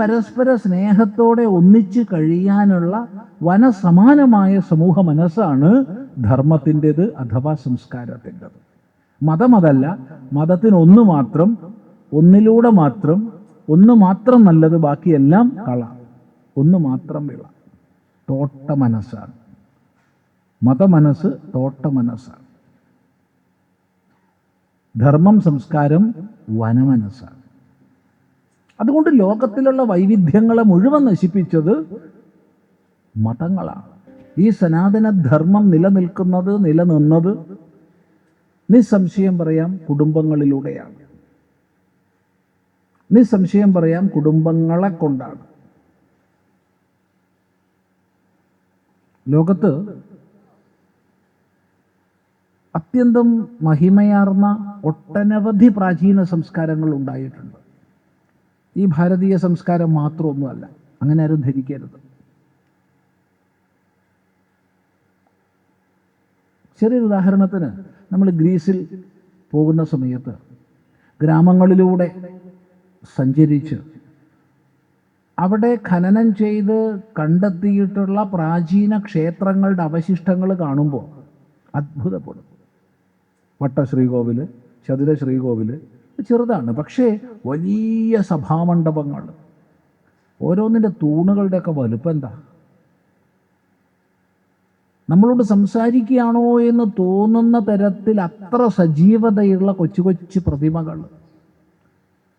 പരസ്പര സ്നേഹത്തോടെ ഒന്നിച്ച് കഴിയാനുള്ള വനസമാനമായ സമൂഹ മനസ്സാണ് ധർമ്മത്തിന്റെത് അഥവാ സംസ്കാരത്തിന്റെത്. മതമതല്ല മതത്തിന് ഒന്ന് മാത്രം ഒന്നിലൂടെ മാത്രം ഒന്ന് മാത്രം നല്ലത് ബാക്കിയെല്ലാം കള. ഒന്ന് മാത്രം വിള. തോട്ട മനസ്സാണ്. മതമനസ്സ് തോട്ട മനസ്സാണ്. ധർമ്മം സംസ്കാരം വനമനസ്സാണ്. അതുകൊണ്ട് ലോകത്തിലുള്ള വൈവിധ്യങ്ങളെ മുഴുവൻ നശിപ്പിച്ചത് മതങ്ങളാണ്. ഈ സനാതന ധർമ്മം നിലനിൽക്കുന്നത് നിലനിന്നത് നിസ്സംശയം പറയാം കുടുംബങ്ങളിലൂടെയാണ്. നിസ്സംശയം പറയാം കുടുംബങ്ങളെ കൊണ്ടാണ്. ലോകത്ത് അത്യന്തം മഹിമയാർന്ന ഒട്ടനവധി പ്രാചീന സംസ്കാരങ്ങൾ ഉണ്ടായിട്ടുണ്ട്. ഈ ഭാരതീയ സംസ്കാരം മാത്രമൊന്നുമല്ല. അങ്ങനെ ആരും ധരിക്കരുത്. ചെറിയൊരു ഉദാഹരണത്തിന് നമ്മൾ ഗ്രീസിൽ പോകുന്ന സമയത്ത് ഗ്രാമങ്ങളിലൂടെ സഞ്ചരിച്ച് അവിടെ ഖനനം ചെയ്ത് കണ്ടെത്തിയിട്ടുള്ള പ്രാചീന ക്ഷേത്രങ്ങളുടെ അവശിഷ്ടങ്ങൾ കാണുമ്പോൾ അത്ഭുതപ്പെടും. വട്ട ശ്രീകോവിൽ ചതുര ശ്രീകോവിൽ ചെറുതാണ്. പക്ഷേ വലിയ സഭാമണ്ഡപങ്ങൾ ഓരോന്നിന്റെ തൂണുകളുടെയൊക്കെ വലുപ്പം എന്താ? നമ്മളോട് സംസാരിക്കുകയാണോ എന്ന് തോന്നുന്ന തരത്തിൽ അത്ര സജീവതയുള്ള കൊച്ചു കൊച്ചു പ്രതിമകൾ.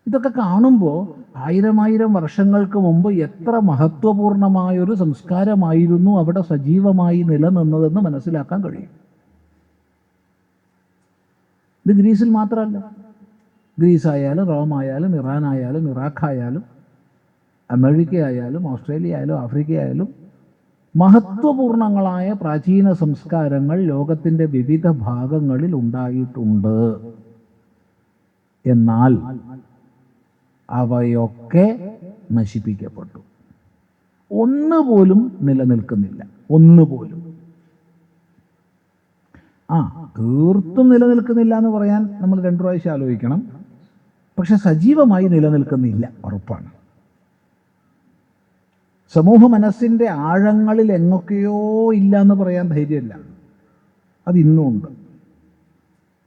ഇതൊക്കെ കാണുമ്പോൾ ആയിരം ആയിരം വർഷങ്ങൾക്ക് മുമ്പ് എത്ര മഹത്വപൂർണമായൊരു സംസ്കാരമായിരുന്നു അവിടെ സജീവമായി നിലനിന്നതെന്ന് മനസ്സിലാക്കാൻ കഴിയും. ഇത് ഗ്രീസിൽ മാത്രമല്ല. ഗ്രീസ് ആയാലും റോം ആയാലും ഇറാൻ ആയാലും ഇറാഖ് ആയാലും അമേരിക്ക ആയാലും ഓസ്ട്രേലിയ ആയാലും ആഫ്രിക്ക ആയാലും മഹത്വപൂർണങ്ങളായ പ്രാചീന സംസ്കാരങ്ങൾ ലോകത്തിന്റെ വിവിധ ഭാഗങ്ങളിൽ ഉണ്ടായിട്ടുണ്ട്. എന്നാൽ അവയൊക്കെ നശിപ്പിക്കപ്പെട്ടു. ഒന്നുപോലും നിലനിൽക്കുന്നില്ല. ഒന്നുപോലും ആ തീർത്തും നിലനിൽക്കുന്നില്ല എന്ന് പറയാൻ നമ്മൾ രണ്ടു പ്രാവശ്യം ആലോചിക്കണം. പക്ഷെ സജീവമായി നിലനിൽക്കുന്നില്ല. ഉറപ്പാണ്. സമൂഹ മനസ്സിന്റെ ആഴങ്ങളിൽ എങ്ങൊക്കെയോ ഇല്ല എന്ന് പറയാൻ ധൈര്യമില്ല. അത് ഇന്നും ഉണ്ട്.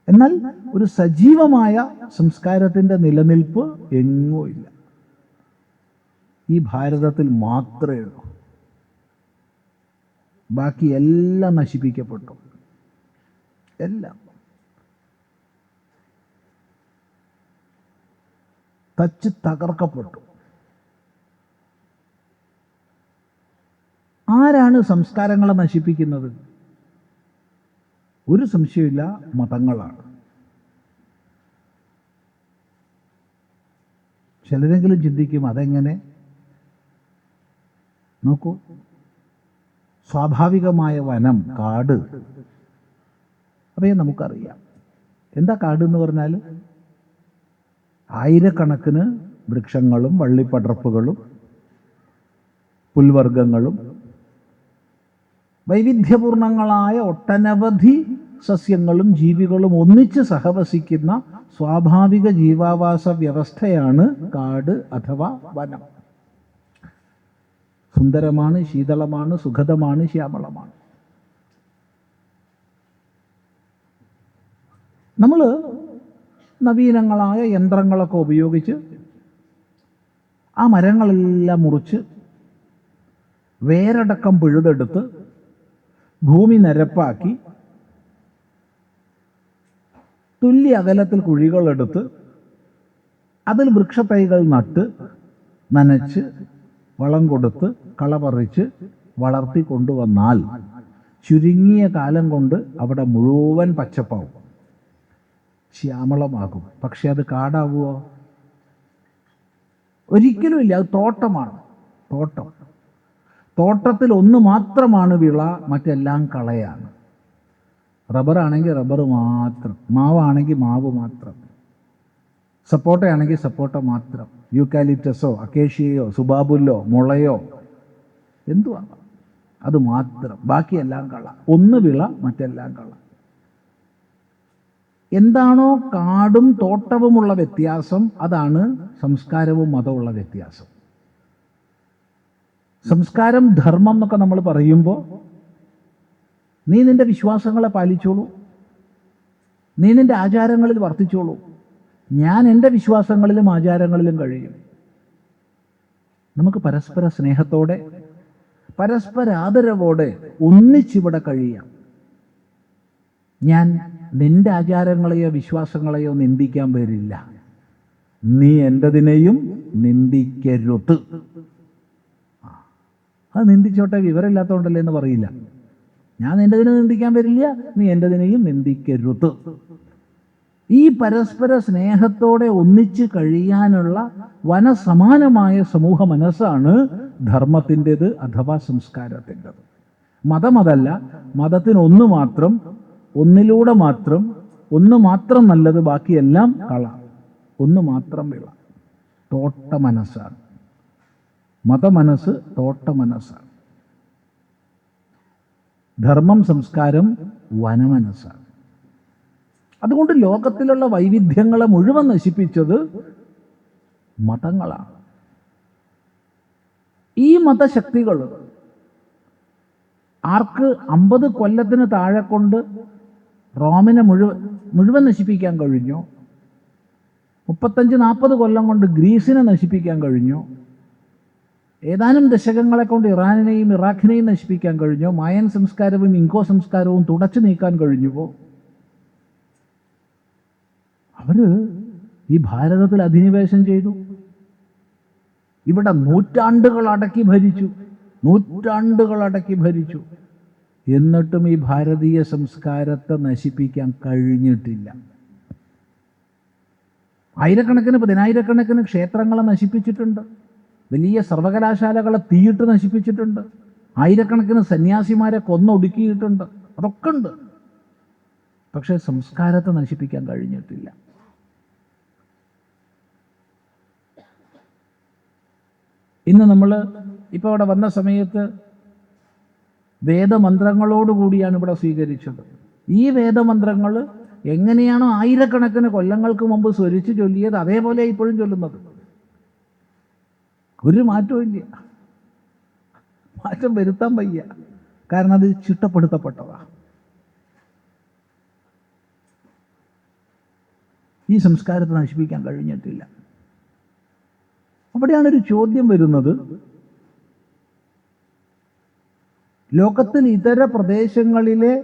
എന്നാൽ ഒരു സജീവമായ സംസ്കാരത്തിന്റെ നിലനിൽപ്പ് എങ്ങോ ഇല്ല. ഈ ഭാരതത്തിൽ മാത്രമേ ഉള്ളൂ. ബാക്കി എല്ലാം നശിപ്പിക്കപ്പെട്ടു. എല്ലാം. തച്ച് തകർക്കപ്പെട്ടു. ആരാണ് സംസ്കാരങ്ങളെ നശിപ്പിക്കുന്നത്? ഒരു സംശയമില്ല മതങ്ങളാണ്. ചിലരെങ്കിലും ചിന്തിക്കും അതെങ്ങനെ? നോക്കൂ. സ്വാഭാവികമായ വനം കാട്. അവയെ നമുക്കറിയാം. എന്താ കാട് എന്ന് പറഞ്ഞാൽ ആയിരക്കണക്കിന് വൃക്ഷങ്ങളും വള്ളിപ്പടർപ്പുകളും പുൽവർഗങ്ങളും വൈവിധ്യപൂർണങ്ങളായ ഒട്ടനവധി സസ്യങ്ങളും ജീവികളും ഒന്നിച്ച് സഹവസിക്കുന്ന സ്വാഭാവിക ജീവാവാസ വ്യവസ്ഥയാണ് കാട് അഥവാ വനം. സുന്ദരമാണ് ശീതളമാണ് സുഖതമാണ് ശ്യാമളമാണ്. നമ്മൾ നവീനങ്ങളായ യന്ത്രങ്ങളൊക്കെ ഉപയോഗിച്ച് ആ മരങ്ങളെല്ലാം മുറിച്ച് വേരടക്കം പിഴുതെടുത്ത് ഭൂമി നിരപ്പാക്കി തുല്യ അകലത്തിൽ കുഴികളെടുത്ത് അതിൽ വൃക്ഷത്തൈകൾ നട്ട് നനച്ച് വളം കൊടുത്ത് കളപറിച്ച് വളർത്തി കൊണ്ടുവന്നാൽ ചുരുങ്ങിയ കാലം കൊണ്ട് അവിടെ മുഴുവൻ പച്ചപ്പാവും. ശ്യാമളമാകും. പക്ഷെ അത് കാടാവുമോ ഒരിക്കലുമില്ല അത് തോട്ടമാണ്. തോട്ടം. തോട്ടത്തിൽ ഒന്ന് മാത്രമാണ് വിള മറ്റെല്ലാം കളയാണ്. റബ്ബറാണെങ്കിൽ റബ്ബർ മാത്രം. മാവാണെങ്കിൽ മാവ് മാത്രം. സപ്പോട്ടയാണെങ്കിൽ സപ്പോട്ട മാത്രം. യൂക്കാലിപ്റ്റസോ അക്കേഷ്യയോ സുബാബുല്ലോ മുളയോ എന്തുവാണ് അത് മാത്രം. ബാക്കിയെല്ലാം കള. ഒന്ന് വിള മറ്റെല്ലാം കള. എന്താണോ കാടും തോട്ടവുമുള്ള വ്യത്യാസം അതാണ് സംസ്കാരവും മതമുള്ള വ്യത്യാസം. സംസ്കാരം ധർമ്മം എന്നൊക്കെ നമ്മൾ പറയുമ്പോൾ നീ നിന്റെ വിശ്വാസങ്ങളെ പാലിച്ചോളൂ. നീ നിന്റെ ആചാരങ്ങളിൽ വർത്തിച്ചോളൂ. ഞാൻ എന്റെ വിശ്വാസങ്ങളിലും ആചാരങ്ങളിലും കഴിയും. നമുക്ക് പരസ്പര സ്നേഹത്തോടെ പരസ്പര ആദരവോടെ ഒന്നിച്ചിവിടെ കഴിയാം. ഞാൻ നിന്റെ ആചാരങ്ങളെയോ വിശ്വാസങ്ങളെയോ നിന്ദിക്കാൻ വരില്ല നീ എന്റെതിനെയും നിന്ദിക്കരുത്. അത് നിന്ദിച്ചോട്ടെ വിവരമില്ലാത്തതുകൊണ്ടല്ലേ എന്ന് പറയില്ല. ഞാൻ നിന്റെതിനെ നിന്ദിക്കാൻ വരില്ല നീ എന്റെതിനെയും നിന്ദിക്കരുത്. ഈ പരസ്പര സ്നേഹത്തോടെ ഒന്നിച്ച് കഴിയാനുള്ള വനസമാനമായ സമൂഹ മനസ്സാണ് ധർമ്മത്തിന്റെത് അഥവാ സംസ്കാരത്തിന്റെത്. മതമതല്ല മതത്തിന് ഒന്ന് മാത്രം ഒന്നിലൂടെ മാത്രം ഒന്ന് മാത്രം നല്ലത് ബാക്കിയെല്ലാം കള. ഒന്ന് മാത്രം വിള. തോട്ട മനസ്സാണ് മതമനസ്സ് തോട്ട മനസ്സാണ് ധർമ്മം സംസ്കാരം വനമനസ്സാണ്. അതുകൊണ്ട് ലോകത്തിലുള്ള വൈവിധ്യങ്ങളെ മുഴുവൻ നശിപ്പിച്ചത് മതങ്ങളാണ്. ഈ മതശക്തികൾ ആർക്ക് അമ്പത് കൊല്ലത്തിന് താഴെ കൊണ്ട് റോമിനെ മുഴുവൻ മുഴുവൻ നശിപ്പിക്കാൻ കഴിഞ്ഞു. മുപ്പത്തഞ്ച് നാൽപ്പത് കൊല്ലം കൊണ്ട് ഗ്രീസിനെ നശിപ്പിക്കാൻ കഴിഞ്ഞു. ഏതാനും ദശകങ്ങളെ കൊണ്ട് ഇറാനിനെയും ഇറാഖിനെയും നശിപ്പിക്കാൻ കഴിഞ്ഞു. മായൻ സംസ്കാരവും ഇങ്കോ സംസ്കാരവും തുടച്ചു നീക്കാൻ കഴിഞ്ഞുവോ അവർ ഈ ഭാരതത്തിൽ അധിനിവേശം ചെയ്തു. ഇവിടെ നൂറ്റാണ്ടുകൾ അടക്കി ഭരിച്ചു. നൂറ്റാണ്ടുകൾ അടക്കി ഭരിച്ചു. എന്നിട്ടും ഈ ഭാരതീയ സംസ്കാരത്തെ നശിപ്പിക്കാൻ കഴിഞ്ഞിട്ടില്ല. ആയിരക്കണക്കിന് പതിനായിരക്കണക്കിന് ക്ഷേത്രങ്ങളെ നശിപ്പിച്ചിട്ടുണ്ട്. വലിയ സർവകലാശാലകളെ തീയിട്ട് നശിപ്പിച്ചിട്ടുണ്ട്. ആയിരക്കണക്കിന് സന്യാസിമാരെ കൊന്നൊടുക്കിയിട്ടുണ്ട്. അതൊക്കെ ഉണ്ട്. പക്ഷേ സംസ്കാരത്തെ നശിപ്പിക്കാൻ കഴിഞ്ഞിട്ടില്ല. ഇന്ന് നമ്മൾ ഇപ്പോൾ അവിടെ വന്ന സമയത്ത് വേദമന്ത്രങ്ങളോടുകൂടിയാണ് ഇവിടെ സ്വീകരിച്ചത്. ഈ വേദമന്ത്രങ്ങൾ എങ്ങനെയാണോ ആയിരക്കണക്കിന് കൊല്ലങ്ങൾക്ക് മുമ്പ് സ്വരിച്ച് ചൊല്ലിയത് അതേപോലെ ഇപ്പോഴും ചൊല്ലുന്നത്. ഒരു മാറ്റവും ഇല്ല. മാറ്റം വരുത്താൻ വയ്യ. കാരണം അത് ചിട്ടപ്പെടുത്തപ്പെട്ടതാണ് ഈ സംസ്കാരത്തെ നശിപ്പിക്കാൻ കഴിഞ്ഞിട്ടില്ല. അവിടെയാണ് ഒരു ചോദ്യം വരുന്നത്. ലോകത്തിൽ ഇതര പ്രദേശങ്ങളിലെ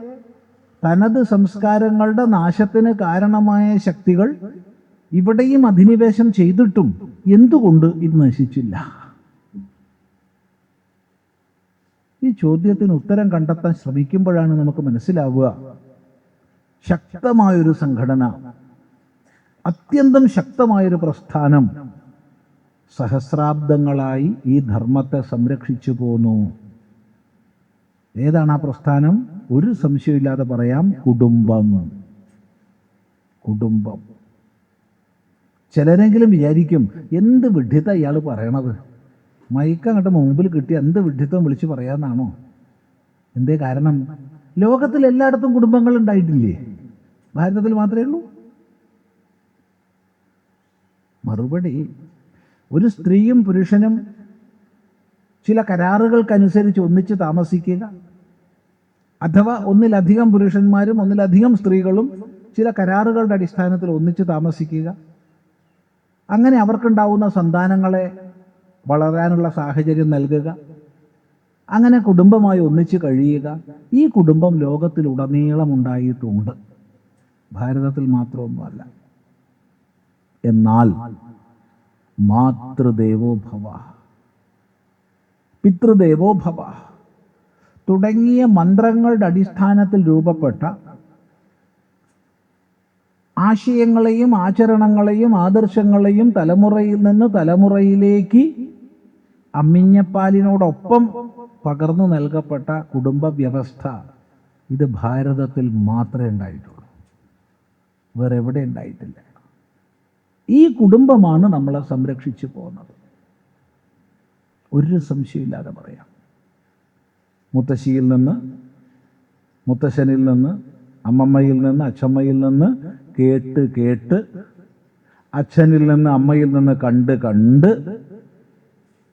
തനത് സംസ്കാരങ്ങളുടെ നാശത്തിന് കാരണമായ ശക്തികൾ ഇവിടെയും അധിനിവേശം ചെയ്തിട്ടും എന്തുകൊണ്ട് ഇത് നശിച്ചില്ല? ഈ ചോദ്യത്തിന് ഉത്തരം കണ്ടെത്താൻ ശ്രമിക്കുമ്പോഴാണ് നമുക്ക് മനസ്സിലാവുക. ശക്തമായൊരു സംഘടന അത്യന്തം ശക്തമായൊരു പ്രസ്ഥാനം സഹസ്രാബ്ദങ്ങളായി ഈ ധർമ്മത്തെ സംരക്ഷിച്ചു പോന്നു. ഏതാണ് ആ പ്രസ്ഥാനം? ഒരു സംശയമില്ലാതെ പറയാം കുടുംബം. കുടുംബം. ചിലരെങ്കിലും വിചാരിക്കും എന്ത് വിഡ്ഢിത്ത ഇയാൾ പറയണത്? മൈക്ക് അങ്ങോട്ട് മുമ്പിൽ കിട്ടി എന്ത് വിഡ്ഢിത്തം വിളിച്ച് പറയാമെന്നാണോ എന്തേ കാരണം? ലോകത്തിൽ എല്ലായിടത്തും കുടുംബങ്ങൾ ഉണ്ടായിട്ടില്ലേ? ഭാരതത്തിൽ മാത്രമേ ഉള്ളൂ. മറുപടി ഒരു സ്ത്രീയും പുരുഷനും ചില കരാറുകൾക്കനുസരിച്ച് ഒന്നിച്ച് താമസിക്കുക. അഥവാ ഒന്നിലധികം പുരുഷന്മാരും ഒന്നിലധികം സ്ത്രീകളും ചില കരാറുകളുടെ അടിസ്ഥാനത്തിൽ ഒന്നിച്ച് താമസിക്കുക. അങ്ങനെ അവർക്കുണ്ടാവുന്ന സന്താനങ്ങളെ വളരാനുള്ള സാഹചര്യം നൽകുക. അങ്ങനെ കുടുംബമായി ഒന്നിച്ച് കഴിയുക. ഈ കുടുംബം ലോകത്തിലുടനീളം ഉണ്ടായിട്ടുണ്ട്. ഭാരതത്തിൽ മാത്രമൊന്നുമല്ല. എന്നാൽ മാതൃദേവോ ഭവ. പിതൃദേവോ ഭവ തുടങ്ങിയ മന്ത്രങ്ങളുടെ അടിസ്ഥാനത്തിൽ രൂപപ്പെട്ട ആശയങ്ങളെയും ആചരണങ്ങളെയും ആദർശങ്ങളെയും തലമുറയിൽ നിന്ന് തലമുറയിലേക്ക് അമ്മിഞ്ഞപ്പാലിനോടൊപ്പം പകർന്നു നൽകപ്പെട്ട കുടുംബ വ്യവസ്ഥ ഇത് ഭാരതത്തിൽ മാത്രമേ ഉണ്ടായിട്ടുള്ളൂ. വേറെ എവിടെ ഉണ്ടായിട്ടില്ല. ഈ കുടുംബമാണ് നമ്മളെ സംരക്ഷിച്ചു പോകുന്നത്. ഒരു സംശയമില്ലാതെ പറയാം. മുത്തശ്ശിയിൽ നിന്ന് മുത്തശ്ശനിൽ നിന്ന് അമ്മമ്മയിൽ നിന്ന് അച്ഛമ്മയിൽ നിന്ന് കേട്ട് കേട്ട് അച്ഛനിൽ നിന്ന് അമ്മയിൽ നിന്ന് കണ്ട് കണ്ട്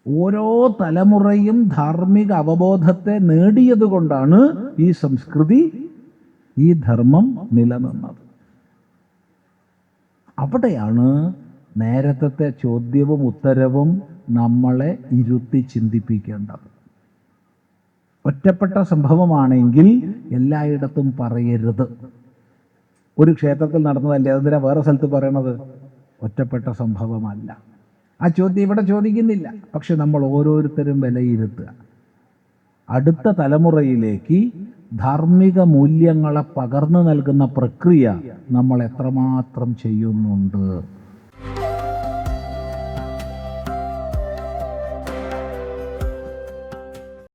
ഓരോ തലമുറയും ധാർമ്മിക അവബോധത്തെ നേടിയതുകൊണ്ടാണ് ഈ സംസ്കൃതി ഈ ധർമ്മം നിലനിന്നത്. അവിടെയാണ് നേരത്തെ ചോദ്യവും ഉത്തരവും നമ്മളെ ഇരുത്തി ചിന്തിപ്പിക്കേണ്ടത്. ഒറ്റപ്പെട്ട സംഭവമാണെങ്കിൽ എല്ലായിടത്തും പറയരുത്. ഒരു ക്ഷേത്രത്തിൽ നടന്നതല്ലേ? അതിനെ വേറെ സ്ഥലത്ത് പറയണത്? ഒറ്റപ്പെട്ട സംഭവമല്ല. ആ ചോദ്യം ഇവിടെ ചോദിക്കുന്നില്ല. പക്ഷെ നമ്മൾ ഓരോരുത്തരും വിലയിരുത്തുക. അടുത്ത തലമുറയിലേക്ക് ധാർമ്മിക മൂല്യങ്ങളെ പകർന്നു നൽകുന്ന പ്രക്രിയ നമ്മൾ എത്രമാത്രം ചെയ്യുന്നുണ്ട്?